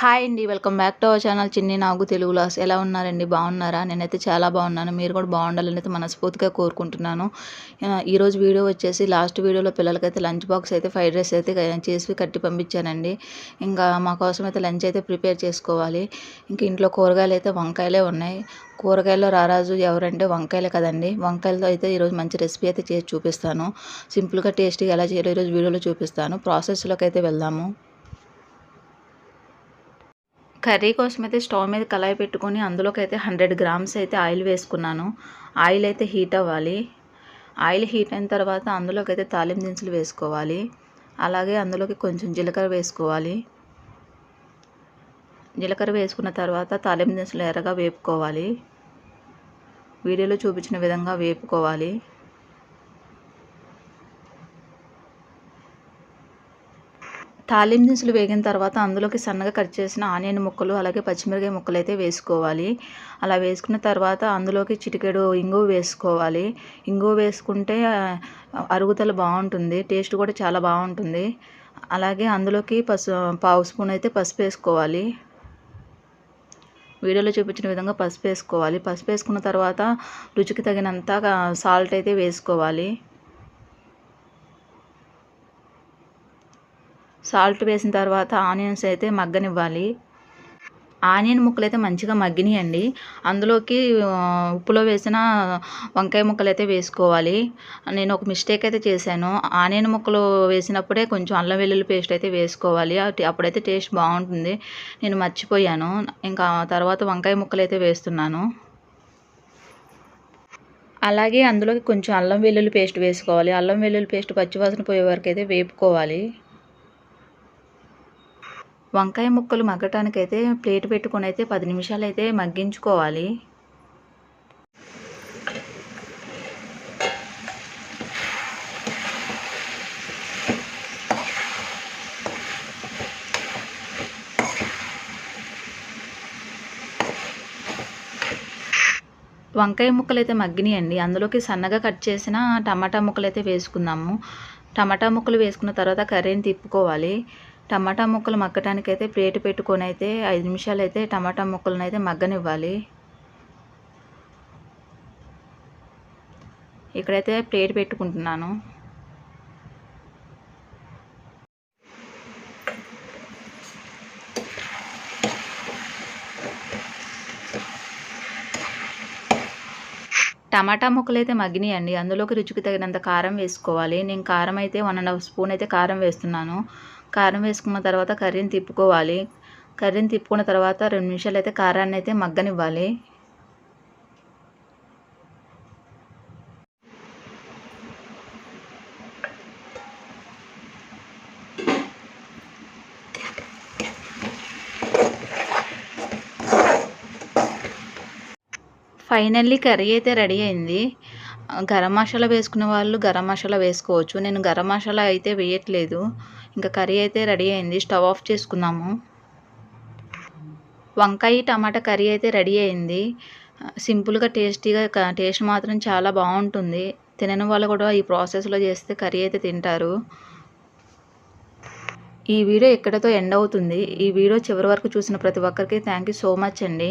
Hi అండి welcome back to our channel Chinni Nagu Telugu loss. ఎలా ఉన్నారండి? బాగున్నారా? నేనైతే చాలా బాగున్నాను. మీరు కూడా బాగుండాలని అయితే మనస్ఫూర్తిగా కోరుకుంటున్నాను. ఈరోజు వీడియో వచ్చేసి లాస్ట్ వీడియోలో పిల్లలకైతే లంచ్ బాక్స్ అయితే ఫ్రైడ్ రైస్ అయితే చేసి కట్టి పంపించానండి. ఇంకా మా కోసం అయితే లంచ్ అయితే ప్రిపేర్ చేసుకోవాలి. ఇంక ఇంట్లో కూరగాయలు అయితే వంకాయలే ఉన్నాయి. కూరగాయల్లో రారాజు ఎవరంటే వంకాయలే కదండి. వంకాయలతో అయితే ఈరోజు మంచి రెసిపీ అయితే చేసి చూపిస్తాను. సింపుల్గా టేస్టీగా ఎలా చేయాలో ఈరోజు వీడియోలో చూపిస్తాను. ప్రాసెస్లోకి అయితే వెళ్దాము. కర్రీ కోసం అయితే స్టవ్ మీద కళాయి పెట్టుకొని అందులోకి అయితే హండ్రెడ్ గ్రామ్స్ అయితే ఆయిల్ వేసుకున్నాను. ఆయిల్ అయితే హీట్ అవ్వాలి. ఆయిల్ హీట్ అయిన తర్వాత అందులోకి అయితే తాలింపు దినుసులు వేసుకోవాలి. అలాగే అందులోకి కొంచెం జీలకర్ర వేసుకోవాలి. జీలకర్ర వేసుకున్న తర్వాత తాలింపు దినుసులు ఎర్రగా వేపుకోవాలి. వీడియోలో చూపించిన విధంగా వేపుకోవాలి. తాలింపు దినుసులు వేగిన తర్వాత అందులోకి సన్నగా కట్ చేసిన ఆనియన్ ముక్కలు అలాగే పచ్చిమిరకాయ ముక్కలు అయితే వేసుకోవాలి. అలా వేసుకున్న తర్వాత అందులోకి చిటికెడు ఇంగువ వేసుకోవాలి. ఇంగువ వేసుకుంటే అరుగుదల బాగుంటుంది టేస్ట్ కూడా చాలా బాగుంటుంది. అలాగే అందులోకి పసు పావు స్పూన్ అయితే పసుపు వేసుకోవాలి. వీడియోలో చూపించిన విధంగా పసుపు వేసుకోవాలి. పసుపు వేసుకున్న తర్వాత రుచికి తగినంత సాల్ట్ అయితే వేసుకోవాలి. సాల్ట్ వేసిన తర్వాత ఆనియన్స్ అయితే మగ్గనివ్వాలి. ఆనియన్ ముక్కలు అయితే మంచిగా మగ్గినాయండి. అందులోకి ఉప్పులో వేసిన వంకాయ ముక్కలు అయితే వేసుకోవాలి. నేను ఒక మిస్టేక్ అయితే చేశాను. ఆనియన్ ముక్కలు వేసినప్పుడే కొంచెం అల్లం వెల్లుల్లి పేస్ట్ అయితే వేసుకోవాలి. అప్పుడైతే టేస్ట్ బాగుంటుంది. నేను మర్చిపోయాను. ఇంకా తర్వాత వంకాయ ముక్కలు అయితే వేస్తున్నాను. అలాగే అందులోకి కొంచెం అల్లం వెల్లుల్లి పేస్ట్ వేసుకోవాలి. అల్లం వెల్లుల్లి పేస్ట్ పచ్చివాసన పోయే వరకు అయితే వేపుకోవాలి. వంకాయ ముక్కలు మగ్గటానికైతే ప్లేట్ పెట్టుకొని అయితే పది నిమిషాలు అయితే మగ్గించుకోవాలి. వంకాయ ముక్కలు అయితే మగ్గినాయండి. అందులోకి సన్నగా కట్ చేసిన టమాటా ముక్కలు అయితే వేసుకుందాము. టమాటా ముక్కలు వేసుకున్న తర్వాత కర్రీని తిప్పుకోవాలి. టమాటా ముక్కలు మగ్గటానికి అయితే ప్లేట్ పెట్టుకొని అయితే ఐదు నిమిషాలు అయితే టమాటా ముక్కలను అయితే మగ్గనివ్వాలి. ఇక్కడైతే ప్లేట్ పెట్టుకుంటున్నాను. టమాటా ముక్కలు అయితే మగ్గినాయండి. అందులోకి రుచికి తగినంత కారం వేసుకోవాలి. నేను కారం అయితే వన్ అండ్ హాఫ్ స్పూన్ అయితే కారం వేస్తున్నాను. కారం వేసుకున్న తర్వాత కర్రీని తిప్పుకోవాలి. కర్రీని తిప్పుకున్న తర్వాత రెండు నిమిషాలు అయితే కారాన్ని అయితే మగ్గనివ్వాలి. ఫైనల్లీ కర్రీ అయితే రెడీ అయింది. గరం మసాలా వేసుకునే వాళ్ళు గరం మసాలా వేసుకోవచ్చు. నేను గరం మసాలా అయితే వేయట్లేదు. ఇంకా కర్రీ అయితే రెడీ అయింది. స్టవ్ ఆఫ్ చేసుకుందాము. వంకాయ టమాటా కర్రీ అయితే రెడీ అయింది. సింపుల్గా టేస్టీగా టేస్ట్ మాత్రం చాలా బాగుంటుంది. తినని వాళ్ళు కూడా ఈ ప్రాసెస్లో చేస్తే కర్రీ అయితే తింటారు. ఈ వీడియో ఇక్కడతో ఎండ్ అవుతుంది? ఈ వీడియో చివరి వరకు చూసిన ప్రతి ఒక్కరికి థ్యాంక్ యూ సో మచ్ అండి.